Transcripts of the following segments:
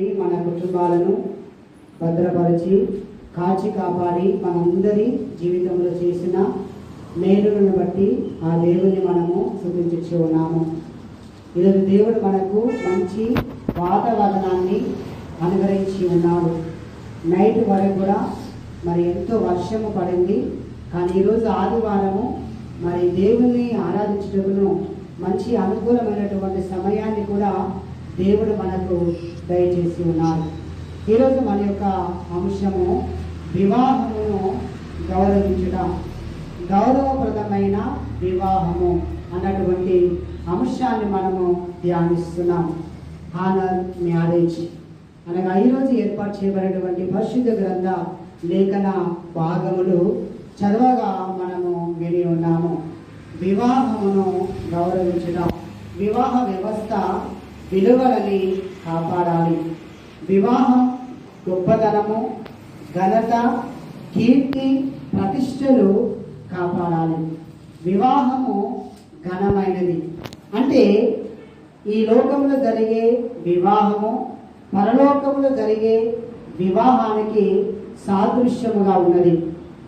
నుండి మన కుటుంబాలను భద్రపరిచి కాచి కాపాడి మనందరి జీవితంలో చేసిన మేలులను బట్టి ఆ దేవుని మనము స్థుతించు ఉన్నాము ఈరోజు దేవుడు మనకు మంచి వాతావరణాన్ని అనుగ్రహించి ఉన్నాడు. నైట్ వరకు కూడా మరి ఎంతో వర్షము పడింది. కానీ ఈరోజు ఆదివారము మరి దేవుణ్ణి ఆరాధించడంలో మంచి అనుకూలమైనటువంటి సమయాన్ని కూడా దేవుడు మనకు దయచేసి ఉన్నారు. ఈరోజు మన యొక్క అంశము వివాహమును గౌరవించడం గౌరవప్రదమైన వివాహము అన్నటువంటి అంశాన్ని మనము ధ్యానిస్తున్నాం. ఆనర్ మ్యారేజ్ అనగా ఈరోజు ఏర్పాటు చేయబడినటువంటి పరిశుద్ధ గ్రంథ లేఖన భాగములు చదవగా మనము విని ఉన్నాము. వివాహమును గౌరవించడం వివాహ వ్యవస్థ విలువలని కాపాడాలి. వివాహం గొప్పతనము ఘనత కీర్తి ప్రతిష్టలు కాపాడాలి. వివాహము ఘనమైనది. అంటే ఈ లోకంలో జరిగే వివాహము పరలోకంలో జరిగే వివాహానికి సాదృశ్యముగా ఉన్నది.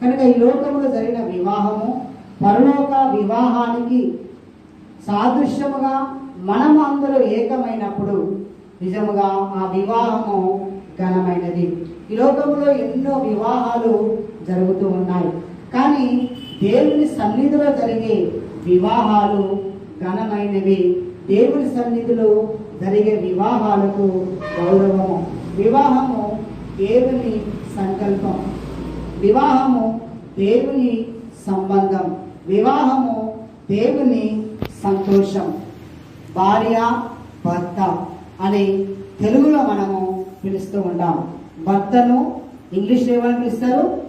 కనుక ఈ లోకంలో జరిగిన వివాహము పరలోక వివాహానికి సాదృశ్యముగా మనం అందరూ ఏకమైనప్పుడు నిజముగా ఆ వివాహము ఘనమైనది. ఈ లోకంలో ఎన్నో వివాహాలు జరుగుతూ ఉన్నాయి. కానీ దేవుని సన్నిధిలో జరిగే వివాహాలు ఘనమైనవి. దేవుని సన్నిధిలో జరిగే వివాహాలకు గౌరవము. వివాహము దేవుని సంకల్పం. వివాహము దేవుని సంబంధం. వివాహము దేవుని సంతోషం. భార్య భర్త అని తెలుగులో మనము పిలుస్తూ ఉంటాం. భర్తను ఇంగ్లీష్లో ఏమని పిలుస్తారు?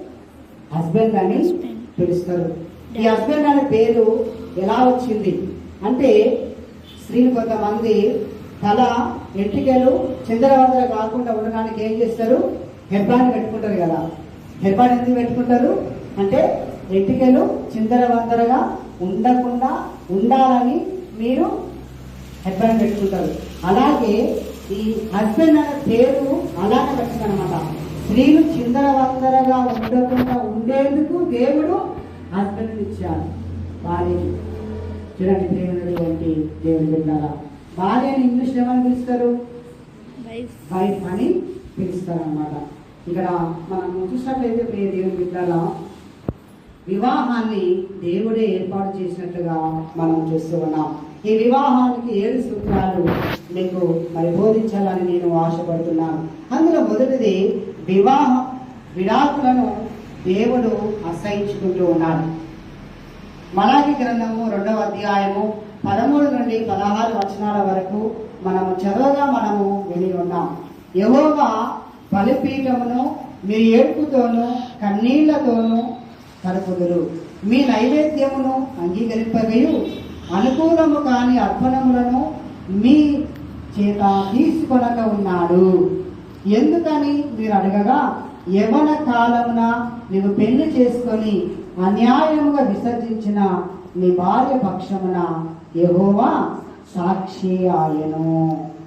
హస్బెండ్ అని పిలుస్తారు. ఈ హస్బెండ్ అనే పేరు ఎలా వచ్చింది? అంటే స్త్రీలు కొంతమంది తల ఎంటికలు చంద్రవందర కాకుండా ఉండడానికి ఏం చేస్తారు? హెర్బాన్ పెట్టుకుంటారు కదా. హెర్బాన్ ఎందుకు పెట్టుకుంటారు? అంటే ఎంటికలు చిందరవందరగా ఉండకుండా ఉండాలని మీరు హెర్బాన్ పెట్టుకుంటారు అలాగే ఈ హస్బెండ్ అనే పేరు అలానే పెట్టిందనమాట స్త్రీలు చిందరవందరగా ఉండకుండా ఉండేందుకు దేవుడు హస్బెండ్ ఇచ్చాడు. భార్యకి చూడండి ప్రేమైనటువంటి దేవుని బిడ్డారా భార్యని ఇంగ్లీష్లో ఏమని పిలుస్తారు? వైఫ్ అని పిలుస్తారు అనమాట ఇక్కడ మనం చూసినట్లయితే ప్రియ దేవుని బిడ్డారా వివాహాన్ని దేవుడే ఏర్పాటు చేసినట్లుగా మనం చూస్తూ ఉన్నాం. ఈ వివాహానికి ఏడు సూత్రాలు మీకు మరి బోధించాలని నేను ఆశపడుతున్నాను. అందులో మొదటిది వివాహ విడాకులను దేవుడు అసహించుకుంటూ ఉన్నాడు. మలాకి గ్రంథము రెండవ అధ్యాయము పదమూడు నుండి పదహారు వచనాల వరకు మనము చదవగా మనము విని ఉన్నాం. యహోవా బలిపీఠమును మీ ఏడుపుతోనూ కన్నీళ్ళతోనూ కలుపుదురు మీ నైవేద్యమును అంగీకరింపగయు అనుకూలము కాని అర్పణములను మీ చేత తీసుకొనక ఉన్నాడు. ఎందుకని మీరు అడగగా యవన కాలమున నీవు పెళ్ళి చేసుకొని అన్యాయముగా విసర్జించిన నీ భార్య పక్షమున యెహోవా సాక్షి ఆయను.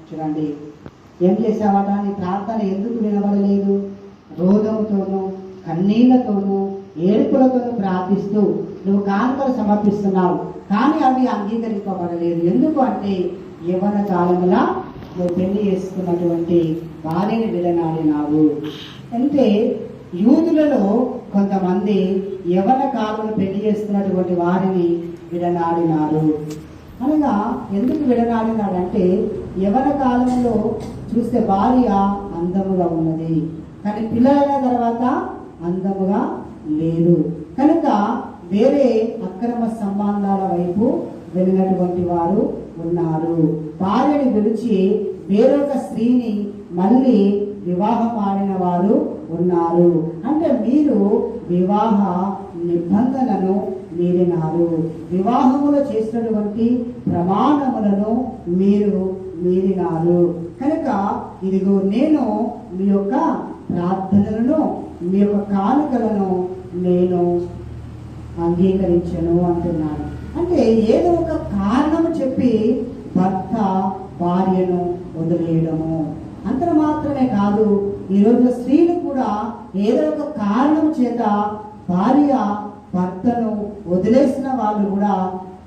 చూడండి ఏం చేసావట నీ ప్రార్థన ఎందుకు వినబడలేదు? రోగముతోనూ కన్నీళ్ళతోనూ ఏడుపులతోనూ ప్రార్థిస్తూ నువ్వు కానుకలు సమర్పిస్తున్నావు కానీ అవి అంగీకరింపబడలేదు. ఎందుకు అంటే యవన కాలంలో నువ్వు పెళ్ళి చేసుకున్నటువంటి భార్యని విడనాడినావు. అంటే యూదులలో కొంతమంది యవన కాలను పెళ్ళి చేసుకున్నటువంటి వారిని విడనాడినారు. అనగా ఎందుకు విడనాడినాడంటే యవన కాలంలో చూస్తే భార్య అందముగా ఉన్నది కానీ పిల్లలైన తర్వాత అందముగా లేదు. కనుక వేరే అక్రమ సంబంధాల వైపు వెళ్ళినటువంటి వారు ఉన్నారు. భార్యని విడిచి వేరొక స్త్రీని మళ్ళీ వివాహం ఆడిన వారు ఉన్నారు. అంటే మీరు వివాహ నిబంధనను మీరినారు. వివాహములో చేసినటువంటి ప్రమాణములను మీరు మీరినారు. కనుక ఇదిగో నేను మీ యొక్క ప్రార్థనలను మీ యొక్క కానుకలను నేను అంగీకరించను అంటున్నాను అంటే ఏదో ఒక కారణం చెప్పి భర్త భార్యను వదిలేయడము. అంత మాత్రమే కాదు ఈరోజు స్త్రీలు కూడా ఏదో ఒక కారణం చేత భార్య భర్తను వదిలేసిన వాళ్ళు కూడా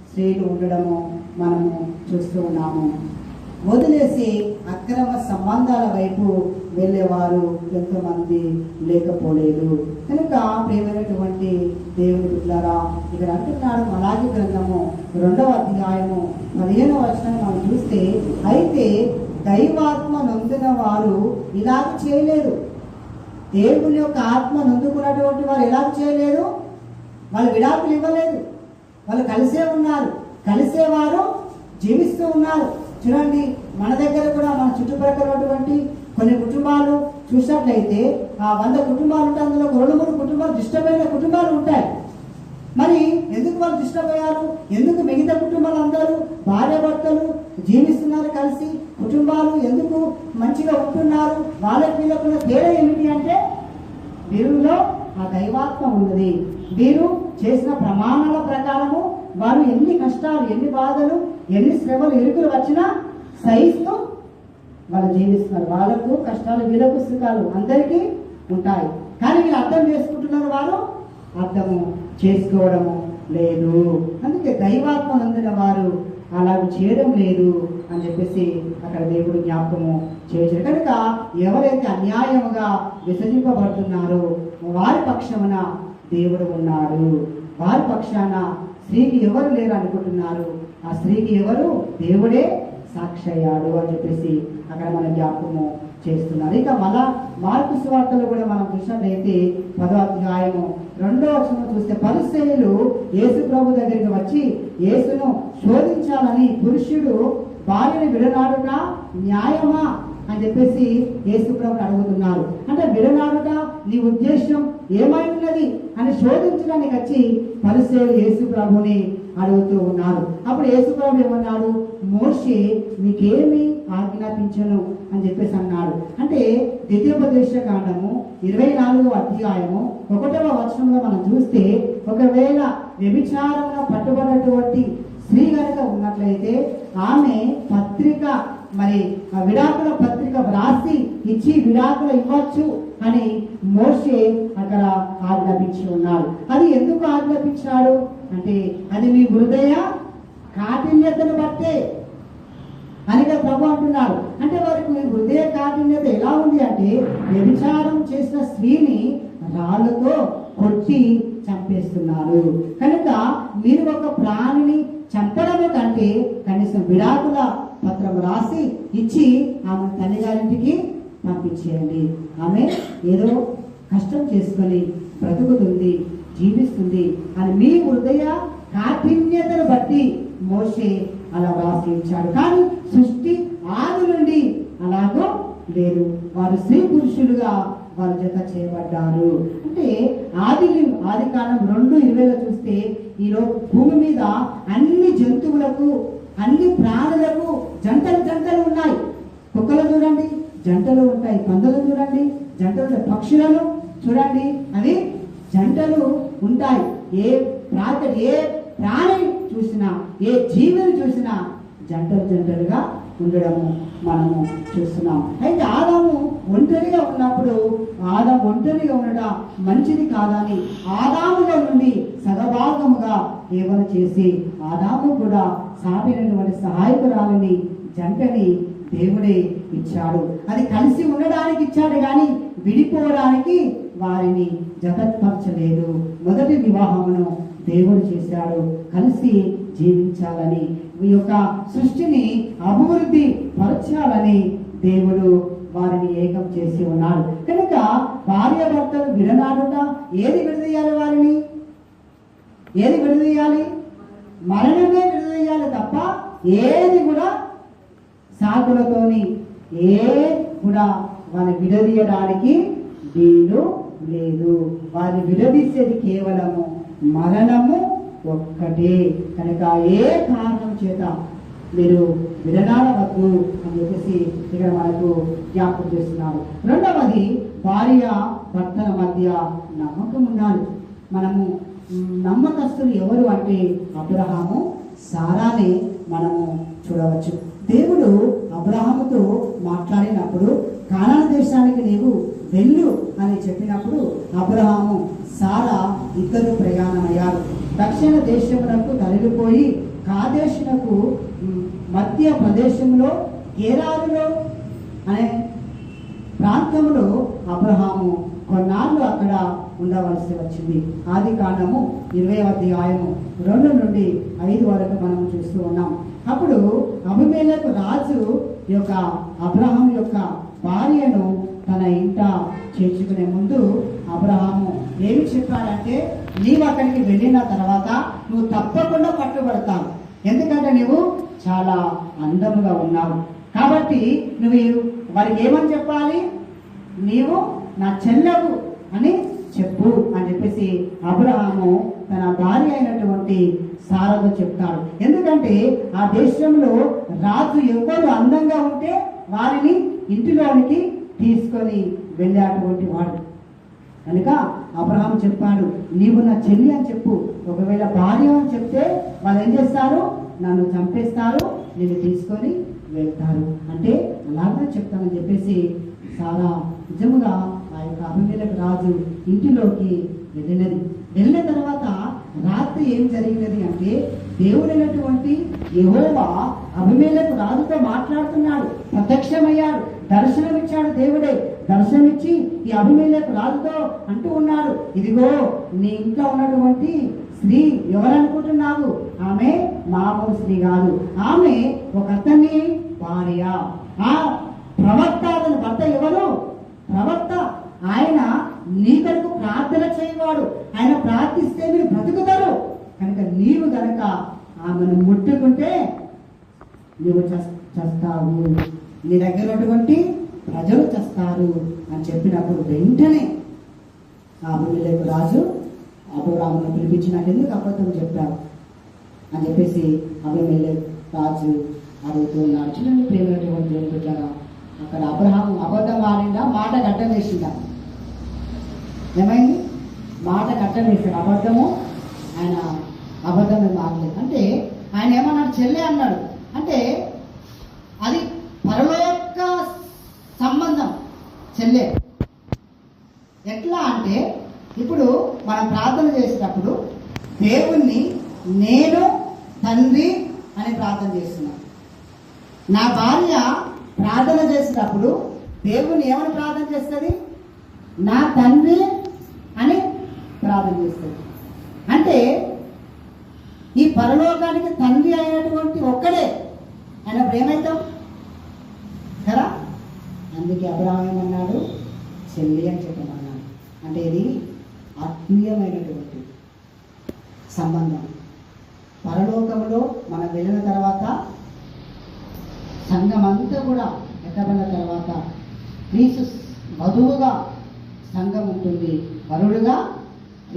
స్త్రీలు ఉండడము మనము చూస్తూ ఉన్నాము. వదిలేసి అక్రమ సంబంధాల వైపు వెళ్ళేవారు ఎంతమంది లేకపోలేదు. కనుక ప్రేమైనటువంటి దేవుని బిడ్డారా ఇక్కడ అంటున్నాడు అలాగే గ్రంథము రెండవ అధ్యాయము పదిహేను వచనం మనం చూస్తే అయితే దైవాత్మ నొందిన వారు ఇలాగ చేయలేదు. దేవుని యొక్క ఆత్మ నొందుకున్నటువంటి వారు ఎలా చేయలేదు. వాళ్ళు విడాకులు ఇవ్వలేదు. వాళ్ళు కలిసే ఉన్నారు. కలిసేవారు జీవిస్తూ ఉన్నారు. చూడండి మన దగ్గర కూడా మన చుట్టుప్రక్కల ఉన్నటువంటి కొన్ని కుటుంబాలు చూసినట్లయితే ఆ వంద కుటుంబాలు ఉంటే అందులో రెండు మూడు కుటుంబాలు డిస్టర్బ్ కుటుంబాలు ఉంటాయి. మరి ఎందుకు వాళ్ళు డిస్టర్బ్ ఎందుకు మిగతా కుటుంబాలు అందరూ భార్య భర్తలు జీవిస్తున్నారు కలిసి? కుటుంబాలు ఎందుకు మంచిగా ఉంటున్నారు? వాళ్ళకి వీళ్ళకున్న తేడా ఏమిటి అంటే వీరిలో ఆ దైవాత్మ ఉన్నది. వీరు చేసిన ప్రమాణాల ప్రకారము వారు ఎన్ని కష్టాలు ఎన్ని బాధలు ఎన్ని శ్రమలు ఇరుకులు వచ్చినా సహిస్తూ వాళ్ళు జీవిస్తున్నారు. వాళ్ళకు కష్టాలు వీళ్ళకు సుఖాలు అందరికీ ఉంటాయి. కానీ వీళ్ళు అర్థం చేసుకుంటున్నారు వారు? అర్థము చేసుకోవడము లేదు. అందుకే దైవాత్మ నందిన వారు అలాగ చేయడం లేదు అని చెప్పేసి అక్కడ దేవుడు జ్ఞాపకము చేశారు కనుక ఎవరైతే అన్యాయముగా విసర్జింపబడుతున్నారో వారి పక్షమున దేవుడు ఉన్నాడు. వారి పక్షాన స్త్రీకి ఎవరు లేరు అనుకుంటున్నారు? ఆ స్త్రీకి ఎవరు? దేవుడే సాక్షయ్యాడు అని చెప్పేసి అక్కడ మన జ్ఞాపకము చేస్తున్నారు ఇక మళ్ళా మార్పు సువార్తలు కూడా మనం చూసినట్లయితే పదో అధ్యాయము రెండో వచనం చూస్తే పరిశీలు యేసు ప్రభు దగ్గరికి వచ్చి యేసును శోధించాలని పురుషుడు భార్యను విడనాడుట న్యాయమా? అని చెప్పేసి యేసు ప్రభుని అడుగుతున్నారు. అంటే విడనాడుట నీ ఉద్దేశం ఏమై ఉన్నది అని శోధించడానికి వచ్చి పరిశీలు యేసు ప్రభుని అడుగుతూ ఉన్నారు. అప్పుడు యేసు ప్రభు ఏమన్నాడు? మోషే నీకేమి ఆజ్ఞాపించను అని చెప్పేసి అన్నాడు. అంటే ద్వితీయోపదేశ కాండము ఇరవై నాలుగవ అధ్యాయము ఒకటవ వచనంలో మనం చూస్తే ఒకవేళ వ్యభిచారంలో పట్టుబడినటువంటి స్త్రీ కనుక ఉన్నట్లయితే ఆమె పత్రిక మరి ఆ విడాకుల పత్రిక వ్రాసి ఇచ్చి విడాకులు ఇవ్వచ్చు అని మోషే అక్కడ ఆజ్ఞాపించి ఉన్నాడు. అది ఎందుకు ఆజ్ఞాపించాడు? అంటే అది మీ హృదయ కాఠిన్యతను బట్టే అనిగా ప్రభు అంటున్నాడు. అంటే వారికి హృదయ కాఠిన్యత ఎలా ఉంది అంటే వ్యభిచారం చేసిన స్త్రీని రాళ్ళతో కొట్టి చంపేస్తున్నారు. కనుక మీరు ఒక ప్రాణిని చంపడమే కంటే కనీసం విడాకుల పత్రం రాసి ఇచ్చి ఆమె తల్లిగారింటికి పంపించేయండి. ఆమె ఏదో కష్టం చేసుకొని బ్రతుకుతుంది జీవిస్తుంది అని మీ హృదయ కాఠిన్యతను బట్టి మోసే అలా వ్రాసి కానీ సృష్టి ఆది నుండి అలాగో లేదు. వారు స్త్రీ పురుషులుగా వారి జత చేయబడ్డారు. అంటే ఆది ఆది కాలం రెండు ఇరవైలో చూస్తే ఈరోజు భూమి మీద అన్ని జంతువులకు అన్ని ప్రాణులకు జంటలు జంటలు ఉన్నాయి. కుక్కలు చూడండి జంటలు ఉంటాయి. పందులు చూడండి జంటలు పక్షులను చూడండి అవి జంటలు ఉంటాయి. ఏ ప్రాంత ఏ ప్రాణి చూసినా ఏ జీవిని చూసినా జంటలు జంటలుగా ఉండడము మనము చూస్తున్నాం. అయితే ఆదాము ఒంటరిగా ఉన్నప్పుడు ఆదాం ఒంటరిగా ఉండడం మంచిది కాదని ఆదాములో నుండి సగభాగముగా ఏమని చేసి ఆదాము కూడా సాటినటువంటి సహాయకురాలని జంటని దేవుడే ఇచ్చాడు. అది కలిసి ఉండడానికి ఇచ్చాడు కానీ విడిపోవడానికి వారిని జతపరచలేదు మొదటి వివాహమును దేవుడు చేశాడు. కలిసి జీవించాలని ఈ యొక్క సృష్టిని అభివృద్ధి పరచాలని దేవుడు వారిని ఏకం చేసి ఉన్నాడు. కనుక భార్య భర్తలు విడనాడుట ఏది విడదీయాలి వారిని? ఏది విడదీయాలి? మరణమే విడదీయాలి తప్ప ఏది కూడా సాకులతోని ఏ కూడా వారిని విడదీయడానికి వీలు లేదు. వారిని విడదీసేది కేవలము మరణము ఒక్కటే. కనుక ఏ కారణం చేత మీరు విడనాడవద్దు అని చెప్పేసి ఇక్కడ మనకు జ్ఞాపకం చేస్తున్నారు. రెండవది భార్య భర్తల మధ్య నమ్మకం ఉండాలి. మనము నమ్మకస్తులు ఎవరు అంటే అబ్రహాము సారానే మనము చూడవచ్చు. దేవుడు అబ్రహాముతో మాట్లాడినప్పుడు కానాన దేశానికి నీవు వెళ్ళు అని చెప్పినప్పుడు అబ్రహాము సారా ఇద్దరు ప్రయాణమయ్యారు. దక్షిణ దేశమునకు తరలిపోయి కాదేశునకు మధ్య ప్రదేశంలో గేరాలులో అనే ప్రాంతంలో అబ్రహాము కొన్నాళ్ళు అక్కడ ఉండవలసి వచ్చింది. ఆది కాండము ఇరవై అధ్యాయము రెండు నుండి ఐదు వరకు మనం చూస్తూ ఉన్నాం. అప్పుడు అభిమేలకు రాజు యొక్క అబ్రహం యొక్క భార్యను తన ఇంట చేర్చుకునే ముందు అబ్రహాము ఏమి చెప్పాడంటే నీవు అక్కడికి వెళ్ళిన తర్వాత నువ్వు తప్పకుండా పట్టుబడతావు. ఎందుకంటే నువ్వు చాలా అందముగా ఉన్నావు. కాబట్టి నువ్వు వారికి ఏమని చెప్పాలి? నీవు నా చెల్లెవు అని చెప్పు అని చెప్పేసి అబ్రహాము తన భార్య అయినటువంటి సారతో చెప్తాడు. ఎందుకంటే ఆ దేశంలో రాజు ఎవరు అందంగా ఉంటే వారిని ఇంటిలోనికి తీసుకొని వెళ్ళేటువంటి వాడు. కనుక అబ్రహాం చెప్పాడు నీవు నా చెల్లి అని చెప్పు. ఒకవేళ భార్య అని చెప్తే వాళ్ళు ఏం చేస్తారు? నన్ను చంపేస్తారు నేను తీసుకొని వెళ్తారు. అంటే అలాగే చెప్తానని చెప్పేసి చాలా నిజముగా ఆ యొక్క అభిమేలకు రాజు ఇంటిలోకి వెళ్ళినది. వెళ్ళిన తర్వాత రాత్రి ఏం జరిగినది అంటే దేవుడైనటువంటి యహోవా అభిమేలకు రాజుతో మాట్లాడుతున్నాడు. ప్రత్యక్షమయ్యాడు. దర్శనమిచ్చాడు దేవుడే. దర్శనమిచ్చి ఈ అభిమేలకు రాజుతో అంటూ ఉన్నాడు. ఇదిగో నీ ఇంట్లో ఉన్నటువంటి స్త్రీ ఎవరనుకుంటున్నావు? ఆమె మామూలు స్త్రీ కాదు. ఆమె ఒక అతన్ని భార్య. ఆ ప్రవక్త అతని భర్త ఎవరు ప్రవక్త ఆయన నీ కొరకు ప్రార్థన చేయవాడు ఆయన ప్రార్థిస్తే మీరు బ్రతుకుతారు. కనుక నీవు గనక ఆమెను ముట్టుకుంటే నువ్వు చస్తావు. నీ దగ్గర ఉన్నటువంటి ప్రజలు చస్తారు అని చెప్పినప్పుడు వెంటనే ఆ అభిమేలకు రాజు అభిరామును పిలిపించి నాకు ఎందుకు అబద్ధం చెప్పావు? అని చెప్పేసి అభిమేలే రాజు అడుగుతూ ఉన్నాడు చూడండి ప్రేమైనటువంటి దేవుని అక్కడ అబ్రహాం అబద్ధం ఆడిందా? మాట గడ్డం చేసిందా? ఏమైంది? మాట కట్టం వేశాడు అబద్ధము. ఆయన అబద్ధం మారలేదు అంటే ఆయన ఏమన్నాడు? చెల్లె అన్నాడు. అంటే అది పరలోక సంబంధం చెల్లె. ఎట్లా అంటే ఇప్పుడు మనం ప్రార్థన చేసేటప్పుడు దేవుణ్ణి నేను తండ్రి అని ప్రార్థన చేస్తున్నాను నా భార్య ప్రార్థన చేసేటప్పుడు దేవుణ్ణి ఏమని ప్రార్థన చేస్తుంది? నా తండ్రి ప్రార్థన చేస్తాడు. అంటే ఈ పరలోకానికి తండ్రి అయినటువంటి ఒక్కడే. ఆయన ఏమవుతాం కదా? అందుకే అబ్రాహం ఏమన్నాడు? చెల్లి అని చెప్పమన్నాడు. అంటే ఇది ఆత్మీయమైనటువంటి సంబంధం పరలోకంలో మనం వెళ్ళిన తర్వాత సంఘం అంతా కూడా ఎక్కబడిన తర్వాత క్రీస్తు వధువుగా సంఘం ఉంటుంది వరుడుగా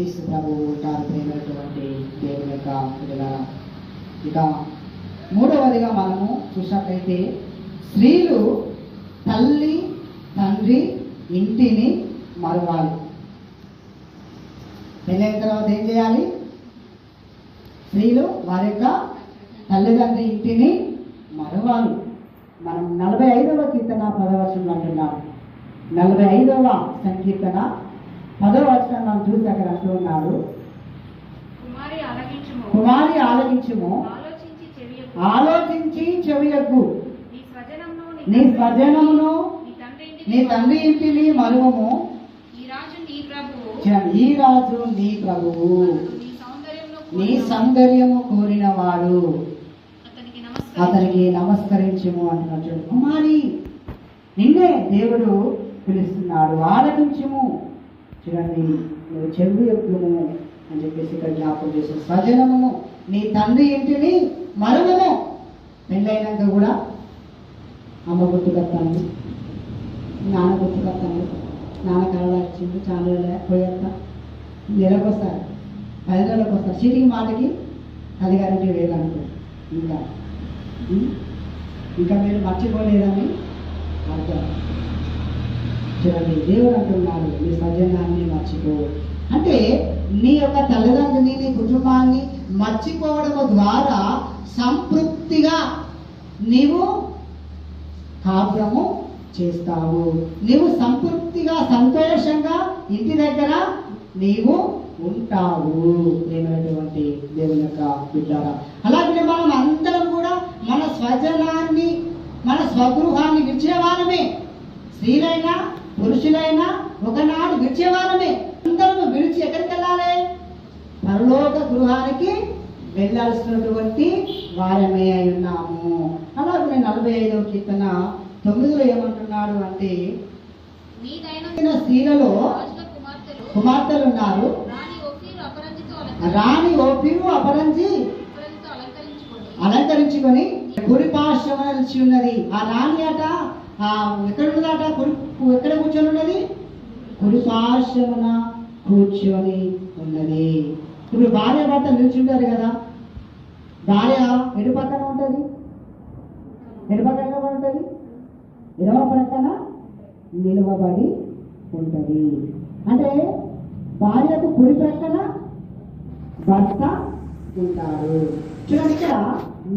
క్రీస్తు ప్రభువు గారు ప్రేమైనటువంటి దేవుని యొక్క విడుదల ఇక మూడవదిగా మనము చూసినట్లయితే స్త్రీలు తల్లి తండ్రి ఇంటిని మరవాలి. పెళ్ళైన తర్వాత ఏం చేయాలి? స్త్రీలు వారి యొక్క తల్లిదండ్రి ఇంటిని మరవాలి. మనం నలభై ఐదవ కీర్తన పదవచనం అంటున్నాం. నలభై ఐదవ సంకీర్తన పదవ వచనం మనం చూసి అక్కడ అంటూ ఉన్నాడు కుమారి ఆలకించుము. ఆలకించుము. ఆలోచించి చెవియకు నీ స్వజనమును నీ తండ్రి ఇంటిని మరువము. ఈ రాజు నీ ప్రభువు. చ- ఈ రాజు నీ. సౌందర్యము కోరినవాడు. అతనికి నమస్కరించుము. అంటున్నాడు కుమారి నిన్నే దేవుడు పిలుస్తున్నాడు. ఆలకించుము. చూడండి నువ్వు చెవి యొక్కము అని చెప్పేసి ఇక్కడ జ్ఞాపకం చేసిన స్వజనమును నీ తండ్రి ఇంటిని మరణము పెళ్ళైనాక కూడా అమ్మ గుర్తుకొస్తాను నాన్న గుర్తుకొస్తాను నాన్న కళ్ళార్చింది చాలా రోజులే పోయాక నెలకు వస్తారు. పది రోజులకు వస్తారు. చీటికి మాటకి అది గారికి వేలు ఇంకా ఇంకా మీరు మర్చిపోలేదని అర్థం. చూడండి దేవుడు అంటున్నాడు నీ స్వజనాన్ని మర్చిపో. అంటే నీ యొక్క తల్లిదండ్రుని నీ కుటుంబాన్ని మర్చిపోవడం ద్వారా సంతృప్తిగా నీవు కాపురము చేస్తావు. నీవు సంతృప్తిగా సంతోషంగా ఇంటి దగ్గర నీవు ఉంటావు. ప్రేమైనటువంటి దేవుని యొక్క బిడ్డారా అలాగే మనం అందరం కూడా మన స్వజనాన్ని మన స్వగృహాన్ని విడిచేవారమే స్త్రీలైనా పురుషులైనా ఒకనాడు విడిచేవారమే అందరము విడిచి ఎక్కడికి వెళ్ళాలి పరలోక గృహానికి వెళ్ళాల్సినటువంటి వారమే అయి ఉన్నాము. అలాగే నలభై ఐదవ కీర్తన తొమ్మిదిలో ఏమంటున్నాడు అంటే స్త్రీలలో కుమార్తెలు ఉన్నారు రాణి ఓపిరు అపరంజి అలంకరించుకొని అలంకరించుకొని నిలిచి ఉన్నది. ఆ రాణి అట ఎక్కడ ఉన్నదట కుడి ఎక్కడ కూర్చొని ఉన్నది? కుడిపార్శ్వమున కూర్చొని ఉన్నది. ఇప్పుడు భార్య భర్త నిల్చుంటారు కదా. భార్య ఎడు పక్కన ఉంటుంది? ఎడు పక్కన ఉంటుంది ఎడమ ప్రక్కన నిలవబడి ఉంటుంది. అంటే భార్యకు కుడి ప్రక్కన భర్త ఉంటారు చూడండి ఇక్కడ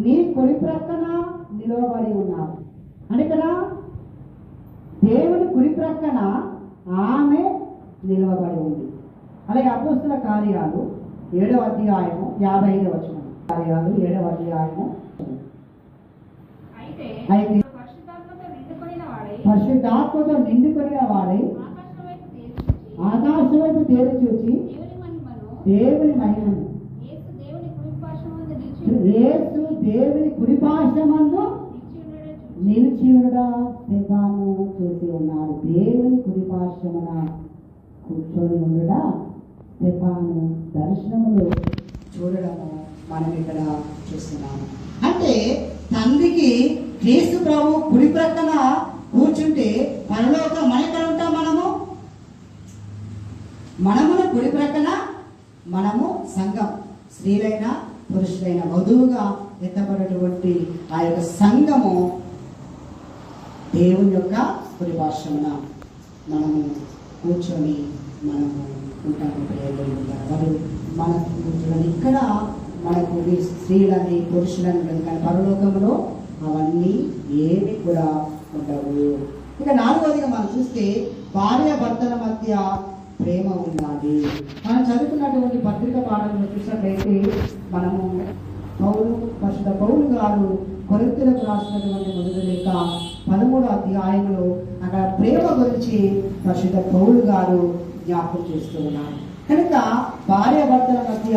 నీ కుడి ప్రక్కన నిలవబడి ఉన్నారు అంటే ఇక్కడ దేవుని కుడి ప్రక్కన ఆమె నిలవబడి ఉంది. అలాగే అపోస్తుల కార్యాలు ఏడవ అధ్యాయము యాభై ఐదవ వచనం. కార్యాలు ఏడవ అధ్యాయము. అయితే పరిశుద్ధాత్మతో నిండుకొనిన వాడై ఆకాశం వైపు తేరి చూచి దేవుని మహిమను యేసు దేవుని కుడిపాశమందు నిలిచి ఉండడం చూసి ఉన్నాడు దేవుని కుడిపార్శ్వమున కూర్చొని ఉండడా స్టెఫాను దర్శనములు చూడడము మనం ఇక్కడ చూస్తున్నాము అంటే తండ్రికి క్రీస్తు ప్రభు కుడి ప్రక్కన కూర్చుంటే పరలోక మన ఎక్కడ ఉంటాం మనము? మనమున కుడి ప్రక్కన మనము సంఘం. స్త్రీలైన పురుషులైన వధువుగా ఎత్తబడినటువంటి ఆ యొక్క సంఘము దేవుని యొక్క పరిభాషమున మనము కూర్చొని మనము ఉంటాము ప్రేయలు వారు మనకు కూర్చొని ఇక్కడ మనకు స్త్రీలని పురుషులని ఉండదు కానీ పరలోకంలో అవన్నీ ఏమి కూడా ఉండవు. ఇక నాలుగవదిగా మనం చూస్తే భార్య భర్తల మధ్య ప్రేమ ఉండాలి. మనం చదువుకున్నటువంటి పత్రిక పాఠంలో చూసినట్లయితే మనము పౌరు పరిశుద్ధ పౌలు గారు కొరింతలకు రాసినటువంటి మొదటి లేక పదమూడు అధ్యాయంలో అక్కడ ప్రేమ గురించి పరిశుద్ధ పౌరుడు గారు జ్ఞాపకం చేస్తూ ఉన్నారు. కనుక భార్య భర్తల మధ్య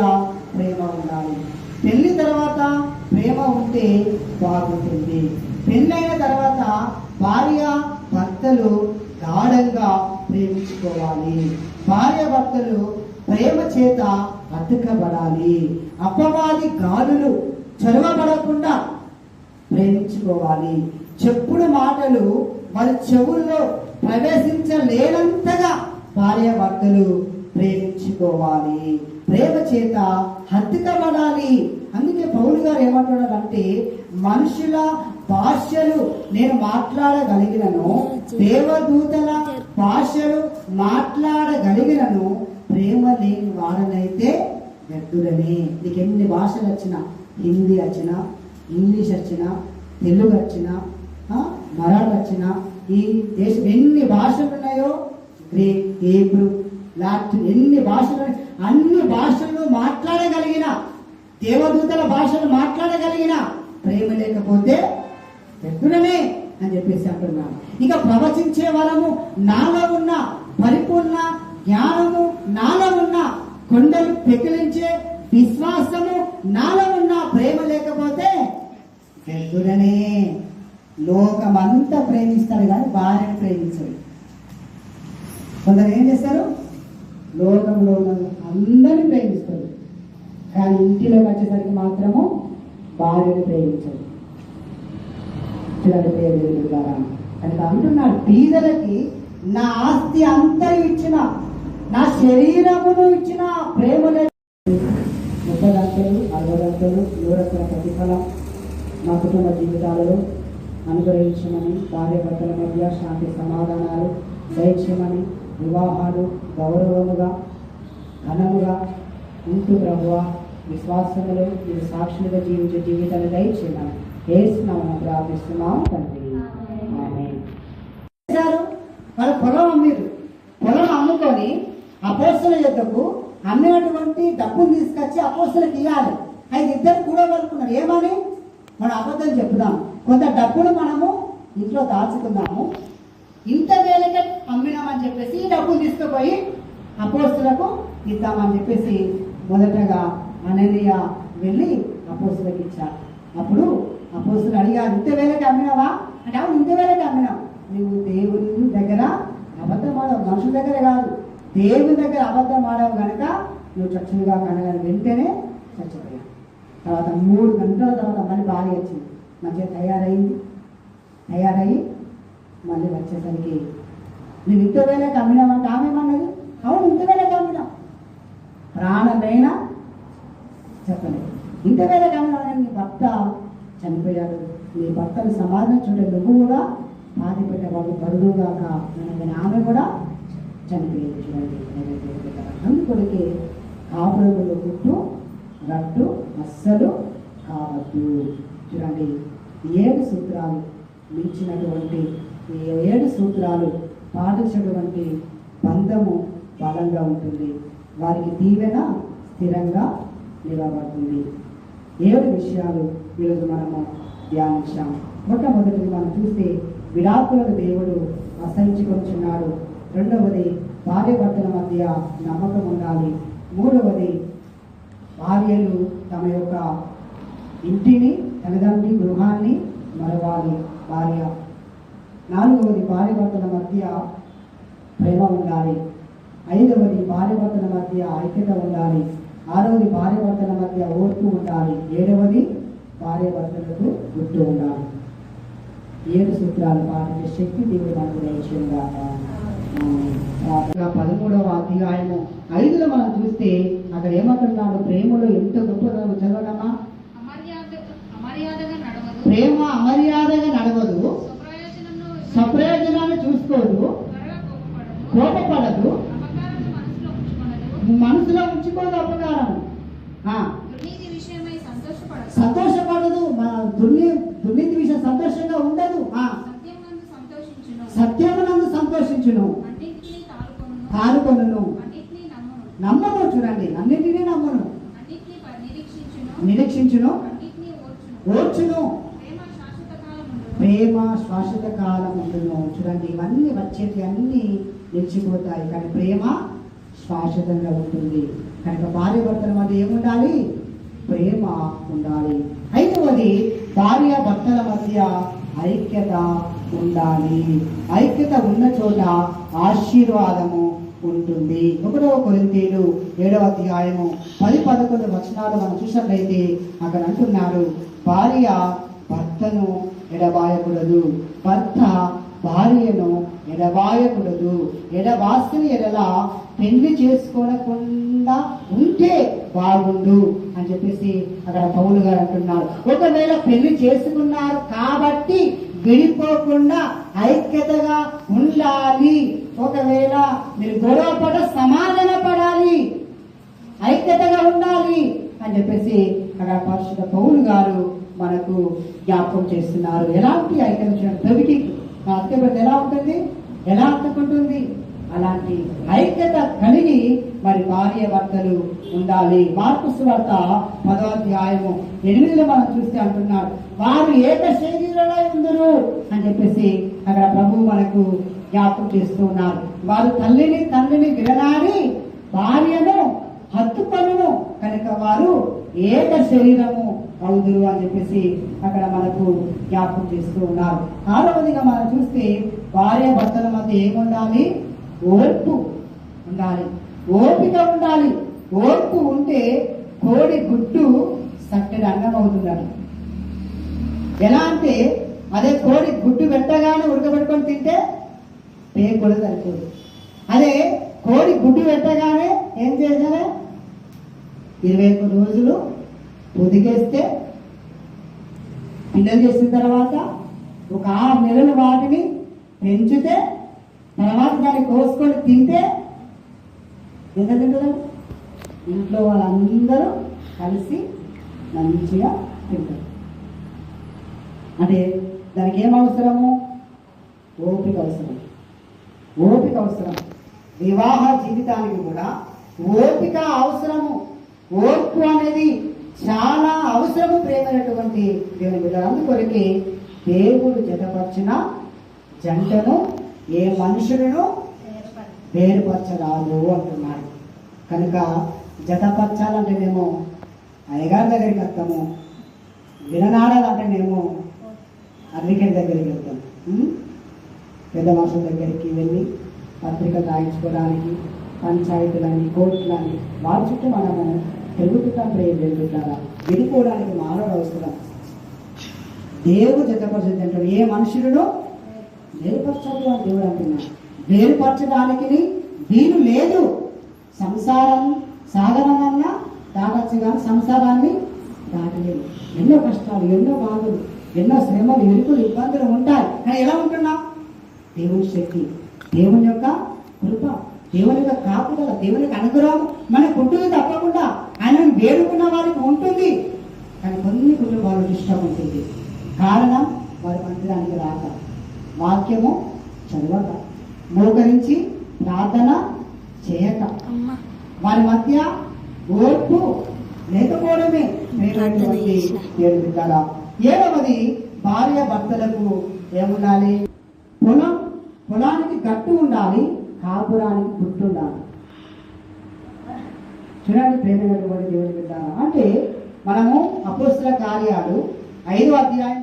ప్రేమ ఉండాలి. పెళ్ళి తర్వాత ప్రేమ ఉంటే బాగుంటుంది. పెళ్ళైన తర్వాత భార్య భర్తలు గాఢంగా ప్రేమించుకోవాలి. భార్య భర్తలు ప్రేమ చేత అతుకబడాలి అపవాది గాలులు చొరవబడకుండా ప్రేమించుకోవాలి చెప్పుడు మాటలు వారి చెవుల్లో ప్రవేశించలేనంతగా భార్య భర్తలు ప్రేమించుకోవాలి. ప్రేమ చేత హత్తుకబడాలి అందుకే పౌలు గారు ఏమంటున్నారంటే మనుషుల భాషలు నేను మాట్లాడగలిగినను దేవదూతల భాషలు మాట్లాడగలిగినను ప్రేమ లేని వాడనైతే వ్యర్థుడనే. నీకు ఎన్ని భాషలు వచ్చినా హిందీ వచ్చినా ఇంగ్లీష్ వచ్చినా తెలుగు వచ్చినా ఆ, మరాఠీ వచ్చినా ఈ దేశం ఎన్ని భాషలు ఉన్నాయో గ్రీక్ హీబ్రూ లాటిన్ ఎన్ని భాషలు అన్ని భాషలను మాట్లాడగలిగిన దేవదూతల భాషలు మాట్లాడగలిగిన ప్రేమ లేకపోతే వ్యర్థుడనే అని చెప్పేసి అంటున్నాను ఇక ప్రవచించే వరము నాలో ఉన్న పరిపూర్ణ జ్ఞానము నాలో ఉన్న కొండలు పెకిలించే విశ్వాసము నాలో ఉన్న ప్రేమ లేకపోతే వ్యర్థుడనే లోకమంతా ప్రేమిస్తారు కానీ భార్యను ప్రేమించరు కొందరు ఏం చేస్తారు? లోకంలో అందరిని ప్రేమిస్తారు. కానీ ఇంటిలోకి వచ్చేసరికి మాత్రము భార్యను ప్రేమించరు చూడండి ప్రియ ద్వారా కనుక అంటున్నాడు. బీదలకి నా ఆస్తి అంతా ఇచ్చిన నా శరీరమును ఇచ్చిన ప్రేమ లేదు. ముప్పై గంటలు అరవై గంటలు నూరొక్క ప్రతిఫలం. మా కుటుంబ జీవితాలలో అనుగ్రహించమని భార్య భర్తల మధ్య శాంతి సమాధానాలు దయచేయమని వివాహాలు గౌరవముగా ఘనముగా ఉంటూ ప్రభువ విశ్వాసములు మీరు సాక్షులుగా జీవించే జీవితాలు దయచేయమని వేస్తున్నాము ప్రార్థిస్తున్నాము తండ్రి. వాళ్ళ పొలం అమ్మిరు పొలం అమ్ముకొని అపోస్తుల యొద్దకు అమ్మినటువంటి డబ్బులు తీసుకొచ్చి అపోస్తులకు ఇవ్వాలి అయితే ఇద్దరు కూడా కలుపుకున్నారు ఏమని? మనం అబద్ధం చెప్పుదాం. కొంత డబ్బులు మనము ఇంట్లో దాచుకుందాము. ఇంత వేలకే అమ్మినామని చెప్పేసి ఈ డబ్బులు తీసుకుపోయి అపోస్తులకు ఇద్దామని చెప్పేసి మొదటగా అననీయ వెళ్ళి అపోస్తులకు ఇచ్చారు. అప్పుడు అపోస్తులు అడిగారు ఇంత వేలకి అమ్మినావా? అంటే అవును ఇంత వేలకి అమ్మినావు నువ్వు దేవుని దగ్గర అబద్ధం ఆడవు మనుషుల దగ్గర కాదు. దేవుని దగ్గర అబద్ధం ఆడవు కనుక నువ్వు చచ్చుగా కనగని వెంటనే చచ్చిపోయావు తర్వాత మూడు గంటల తర్వాత మళ్ళీ భార్య వచ్చింది. మంచిగా తయారైంది. తయారయ్యి మళ్ళీ వచ్చేసరికి నువ్వు ఇంత వేళకి అమ్మినావంటే ఆమెమన్నది అవును ఇంత వేళకి అమ్మినాం ప్రాణమైనా చెప్పలేదు. ఇంత వేళకి అమ్మినావు నీ భర్త చనిపోయాడు. నీ భర్తను సమాధానం చూడే నువ్వు కూడా బాధ పెట్టేవాడు బరువుగాక అనగానే ఆమె కూడా చనిపోయింది. చూడండి. అందుకొడికి కాపురములు పుట్టు రట్టు అస్సలు కావద్దు. చూడండి ఏడు సూత్రాలు మించినటువంటి ఈ ఏడు సూత్రాలు పాటించినటువంటి బంధము బలంగా ఉంటుంది. వారికి దీవెన స్థిరంగా నిలబడుతుంది. ఏడు విషయాలు ఈరోజు మనము ధ్యానించాం. మొట్టమొదటిది మనం చూస్తే విడాకులను దేవుడు అసహించుకొచ్చున్నాడు రెండవది భార్య భర్తల మధ్య నమ్మకం ఉండాలి. మూడవది భార్యలు తమ యొక్క ఇంటిని తల్లిదండ్రి గృహాన్ని మరవాలి భార్య. నాలుగవది భార్య భర్తల మధ్య ప్రేమ ఉండాలి. ఐదవది భార్య భర్తల మధ్య ఐక్యత ఉండాలి. ఆరవది భార్య భర్తల మధ్య ఓర్పు ఉండాలి. ఏడవది భార్య భర్తలకు గుర్తు ఉండాలి. ఏడు సూత్రాలు పాటించే శక్తి దేవుడు మనకు దయచేయగాక. పదమూడవ అధ్యాయము ఐదులో మనం చూస్తే అక్కడ ఏమంటున్నాడు ప్రేమలో ఎంత గొప్పదనం చదవడమా అమర్యాద అమర్యాదగా నడవదు. ప్రేమ అమర్యాదగా నడవదు. స్వప్రయోజనాన్ని చూసుకోదు. కోపపడదు. మనసులో ఉంచుకోదు అపకారం. సంతోషపడదు. దుర్ని దుర్నీతి విషయం సంతోషంగా ఉండదు. సత్యమునందు సంతోషించును. అన్నిటినీ నమ్మును. చూడండి అన్నిటినీ నమ్మను. నిరీక్షించును. ఓర్చును. ప్రేమ శాశ్వత కాలముండును ప్రేమ శాశ్వత కాలం ఉంటును చూడండి ఇవన్నీ వచ్చేటి అన్నీ నిలిచిపోతాయి. కానీ ప్రేమ శాశ్వతంగా ఉంటుంది. కనుక భార్య భర్తల మధ్య ఏముండాలి? ప్రేమ ఉండాలి. ఐదవది భార్య భర్తల మధ్య ఐక్యత ఉండాలి. ఐక్యత ఉన్న చోట ఆశీర్వాదము ఉంటుంది. ఒకటవ కొరింతీలు ఏడవ అధ్యాయము పది పదకొండు వచనాలు మనం చూసినట్లయితే అక్కడ అంటున్నారు భార్య భర్తను ఎడబాయకూడదు. భర్త భార్యను ఎడబాయకూడదు. ఎడబాస్తుని ఎడల పెళ్ళి చేసుకోనకుండా ఉంటే బాగుండు అని చెప్పేసి అక్కడ పౌలు గారు అంటున్నారు. ఒకవేళ పెళ్ళి చేసుకున్నారు కాబట్టి విడిపోకుండా ఐక్యతగా ఉండాలి. ఒకవేళ మీరు గొడవ పడ సమాధాన పడాలి. ఐక్యతగా ఉండాలి అని చెప్పేసి అక్కడ పరిశుద్ధ పౌరులు గారు మనకు జ్ఞాపకం చేస్తున్నారు. ఎలాంటి ఐక్యత చూడండి దొరికి ఎలా ఉంటుంది? ఎలా అర్థకుంటుంది అలాంటి ఐక్యత కలిగి మరి భార్య భర్తలు ఉండాలి. మార్పు వార్త పదో అధ్యాయము ఎనిమిదిలో మనం చూస్తే అంటున్నాడు వారు ఏక శరీరంలో ఉందరు అని చెప్పేసి అక్కడ ప్రభు మనకు జ్ఞాపకం చేస్తూ ఉన్నారు. వారు తల్లిని తండ్రిని విడనాడి భార్యను పనులు కనుక వారు ఏక శరీరము అవుదురు అని చెప్పేసి అక్కడ మనకు జ్ఞాపకం చేస్తూ ఉన్నారు. ఆరవదిగా మనం చూస్తే భార్య భర్తల మధ్య ఏముండాలి? ఓర్పు ఉండాలి. ఓపిక ఉండాలి. ఓర్పు ఉంటే కోడి గుడ్డు సట్టెడు అన్నం అవుతుందట. ఎలా అంటే అదే కోడి గుడ్డు పెట్టగానే ఉడకబెట్టుకొని తింటే పేరు కూడా సరిపోదు. అదే కోడి గుడ్డు పెట్టగానే ఏం చేయాలి? ఇరవై ఒక్క రోజులు పొదిగేస్తే పిల్లలు చేసిన తర్వాత ఒక ఆరు నెలలు వాటిని పెంచితే తర్వాత దాన్ని కోసుకొని తింటే ఎంత తింటారు? ఇంట్లో వాళ్ళందరూ కలిసి మంచిగా తింటారు. అంటే దానికి ఏం అవసరము? ఓపిక అవసరం. ఓపిక అవసరం. వివాహ జీవితానికి కూడా ఓపిక అవసరము. ఓర్పు అనేది చాలా అవసరము ప్రేమైనటువంటి దేవుని బిడ్డ అందుకొరికి దేవుడు జతపరిచిన జంటను ఏ మనుషులను వేరుపరచరాదు అంటున్నాడు. కనుక జతపరచాలంటేనేమో అయ్యగారి దగ్గరికి వస్తాము విననాడాలంటేనేమో అడ్వకేట్ దగ్గరికి వెళ్తాము పెద్ద మాసం దగ్గరికి వెళ్ళి పత్రిక రాయించుకోవడానికి పంచాయతీలని కోర్టులని వారి చుట్టూ మనము తిరుగుతుంటాం ప్రేమ జరుగుతారా విడిపోవడానికి మానవుడు అవసరం. దేవుడు జతపరచదు అంటాడు. ఏ మనుషులను వేరుపరచాలి అని దేవుడు అంటున్నాడు. వేరుపరచడానికి వీలు లేదు. సంసారం సాధారణంగా దాటచ్చు కానీ సంసారాన్ని దాటలేదు. ఎన్నో కష్టాలు ఎన్నో బాధలు ఎన్నో శ్రమలు ఎరుకులు ఇబ్బందులు ఉంటాయి. కానీ ఎలా ఉంటున్నాం? దేవుని శక్తి దేవుని యొక్క కృప దేవుని యొక్క కాపుదల దేవుని యొక్క అనుగ్రహం మనకు ఉంటుంది తప్పకుండా. ఆయనను వేడుకున్న వారికి ఉంటుంది. కానీ కొన్ని కుటుంబాలు ఇష్టం ఉంటుంది కారణం వారి మందిరానికి రాక. వాక్యము చదవక మోకరించి ప్రార్థన చేయక. వారి మధ్య ఓర్పు లేకపోవడమే ఏడు బిడ్డలారా. ఏడవది భార్య భర్తలకు ఏముండాలి? పొలం పొలానికి గట్టు ఉండాలి కాపురానికి గుట్టు ఉండాలి. చూడండి ప్రేమైనటువంటి దేవుని బిడ్డారా. అంటే మనము అపోస్తుల కార్యాలు ఐదో అధ్యాయం